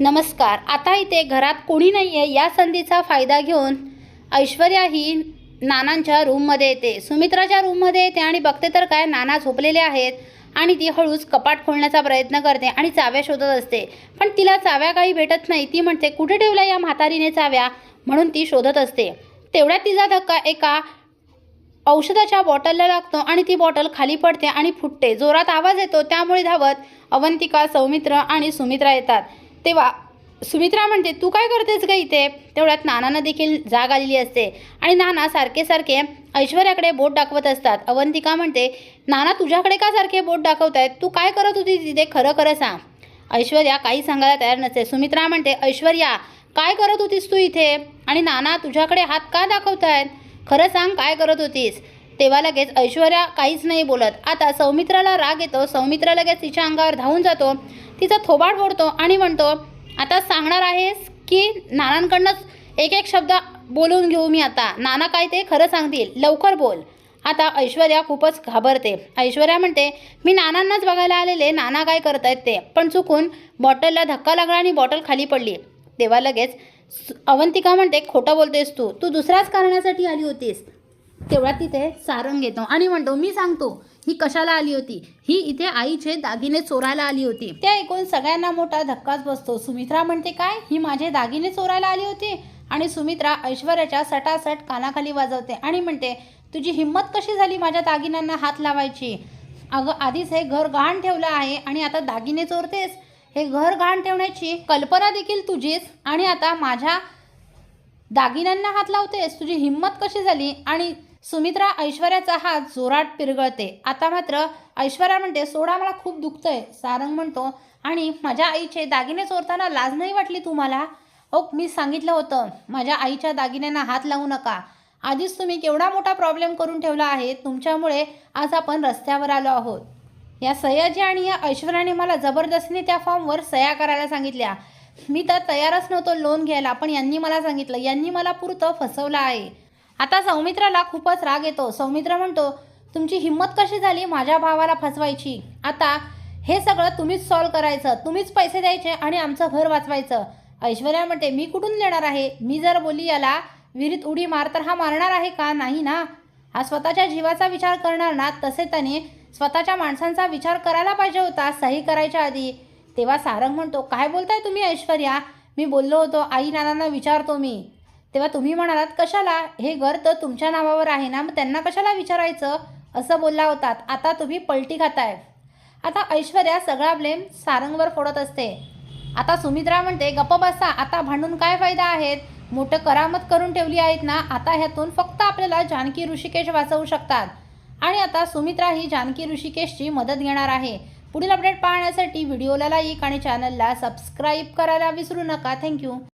नमस्कार. आता इथे घरात कोणी नाही आहे या संधीचा फायदा घेऊन ऐश्वर्या ही नानांच्या रूममध्ये येते. सुमित्राच्या रूममध्ये येते आणि बघते तर काय नाना झोपलेले आहेत आणि ती हळूच कपाट खोलण्याचा प्रयत्न करते आणि चाव्या शोधत असते. पण तिला चाव्या काही भेटत नाही. ती म्हणते कुठे ठेवल्या या म्हातारीने चाव्या? म्हणून ती शोधत असते. तेवढ्यात तिचा धक्का एका औषधाच्या बॉटलला लागतो आणि ती बॉटल खाली पडते आणि फुटते. जोरात आवाज येतो. त्यामुळे धावत अवंतिका सौमित्र आणि सुमित्रा येतात. तेव्हा सुमित्रा म्हणते तू काय करतेस ग इथे? तेवढ्यात नानानं देखील जाग आलेली असते. आणि नाना सारखे सारखे ऐश्वर्याकडे बोट दाखवत असतात. अवंतिका म्हणते नाना तुझ्याकडे का सारखे बोट दाखवत आहेत तू काय करत होती तिथे? खरं खरं सांग. ऐश्वर्या काही सांगायला तयार नसते. सुमित्रा म्हणते ऐश्वर्या काय करत होतीस तू इथे? आणि नाना तुझ्याकडे हात का दाखवत आहेत खरं सांग काय करत होतीस? तेव्हा लगेच ऐश्वर्या काहीच नाही बोलत. आता सौमित्राला राग येतो. सौमित्रा लगेच तिच्या अंगावर धावून जातो. तिचा थोबाड फोडतो आणि म्हणतो आता सांगणार आहेस की नानांकडनंच एक एक शब्द बोलून घेऊ मी आता. नाना काय ते खरं सांगतील. लवकर बोल. आता ऐश्वर्या खूपच घाबरते. ऐश्वर्या म्हणते मी नानांनाच बघायला आलेले. नाना काय करतायत ते. पण चुकून बॉटलला धक्का लागला आणि बॉटल खाली पडली. तेव्हा लगेच अवंतिका म्हणते खोटं बोलतेस तू. तू दुसऱ्याच कारणासाठी आली होतीस. तेवढ्यात तिथे सारंग येतो. आणि म्हणतो मी सांगतो ही कशाला आली होती? ही इथे आईचे दागिने चोरायला आली होती. ते ऐकून सगळ्यांना मोठा धक्काच बसतो. सुमित्रा म्हणते काय? ही माझे दागिने चोरायला आली होती? आणि सुमित्रा ऐश्वर्याच्या सटासट कानाखाली वाजवते आणि म्हणते तुझी हिंमत कशी झाली माझ्या दागिन्यांना हात लावायची? अगं आधीच हे घर गहाण ठेवलं आहे आणि आता दागिने चोरतेस. हे घर गहाण ठेवण्याची कल्पना देखील तुझीच. आणि आता माझ्या दागिन्यांना हात लावतेस. तुझी हिंमत कशी झाली? आणि सुमित्रा ऐश्वर्याचा हात जोराट पिरगळते. आता मात्र ऐश्वर्या म्हणते सोडा मला खूप दुखतंय. सारंग म्हणतो आणि माझ्या आईचे दागिने चोरताना लाज नाही वाटली तुम्हाला? ओ मी सांगितलं होतं माझ्या आईच्या दागिन्यांना हात लावू नका. आधीच तुम्ही केवढा मोठा प्रॉब्लेम करून ठेवला आहे तुमच्यामुळे आज आपण रस्त्यावर आलो आहोत. या सयाजी आणि या ऐश्वर्याने मला जबरदस्तीने त्या फॉर्मवर सह्या करायला सांगितल्या. मी तर तयारच नव्हतो लोन घ्यायला पण यांनी मला सांगितलं यांनी मला पुरतं फसवलं आहे. आता सौमित्राला खूपच राग येतो. सौमित्र म्हणतो तुमची हिंमत कशी झाली माझ्या भावाला फसवायची? आता हे सगळं तुम्हीच सॉल्व करायचं. तुम्हीच पैसे द्यायचे आणि आमचं घर वाचवायचं. ऐश्वर्या म्हणते मी कुठून देणार आहे? मी जर बोली याला विहिरीत उडी मार तर हा मारणार आहे का? नाही ना. हा स्वतःच्या जीवाचा विचार करणार ना. तसे त्याने स्वतःच्या माणसांचा विचार करायला पाहिजे होता सही करायच्या आधी. तेव्हा सारंग म्हणतो काय बोलताय तुम्ही ऐश्वर्या? मी बोललो होतो आई नानांना विचारतो मी. तेव्हा तुम्ही म्हणालात कशाला? हे घर तर तुमच्या नावावर आहे ना? मग त्यांना कशाला विचारायचं? असं बोलला होतात. आता तुम्ही पलटी खाताय. आता ऐश्वर्या सगळा ब्लेम सारंगवर फोडत असते. आता सुमित्रा म्हणते गप्प बसा आता भांडून काय फायदा आहेत? मोठं करामत करून ठेवली आहेत ना? आता ह्यातून फक्त आपल्याला जानकी ऋषिकेश वाचवू शकतात. आणि आता सुमित्रा ही जानकी ऋषिकेशची मदत घेणार आहे. पुढील अपडेट पाहण्यासाठी व्हिडिओला लाईक आणि चॅनलला सबस्क्राईब करायला विसरू नका. थँक्यू.